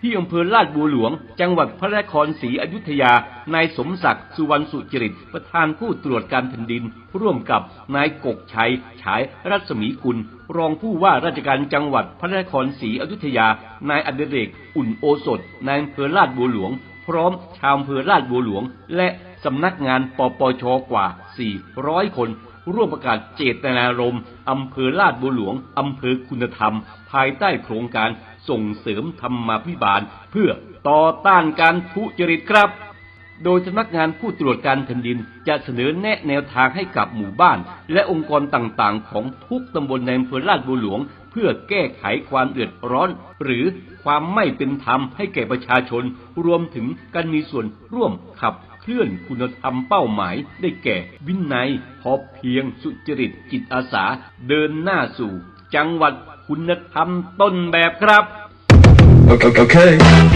ที่อำเภอลาดบัวหลวง จังหวัดพระนครศรีอยุธยานายสมศักดิ์สุวรรณสุจริต ประธานผู้ตรวจการแผ่นดิน ร่วมกับนายกกชัย ฉายรัศมีกุล รองผู้ว่าราชการจังหวัดพระนครศรีอยุธยา นายอดิเรก อุ่นโอสถนายอำเภอลาดบัวหลวง พร้อมชาวอำเภอลาดบัวหลวง และสำนักงานปปชกว่า 400 คนร่วมประกาศเจตนารมณ์อำเภอลาดบัวหลวงอำเภอคุณธรรม ภายใต้โครงการ ส่งเสริมธรรมาภิบาล เพื่อต่อต้านการทุจริตครับ โดยสำนักงานผู้ตรวจการแผ่นดินจะเสนอแนะแนวทางให้กับหมู่บ้าน และองค์กรต่างๆ ของทุกตำบลในอำเภอลาดบัวหลวง เพื่อแก้ไขความเดือดร้อน หรือความไม่เป็นธรรมให้แก่ประชาชน รวมถึงการมีส่วนร่วมขับเคลื่อนคุณธรรมเป้าหมายได้แก่ วินัยพอเพียงสุจริตจิตอาสา เดินหน้าสู่ จังหวัด คุณธรรมต้นแบบครับ Okay. okay.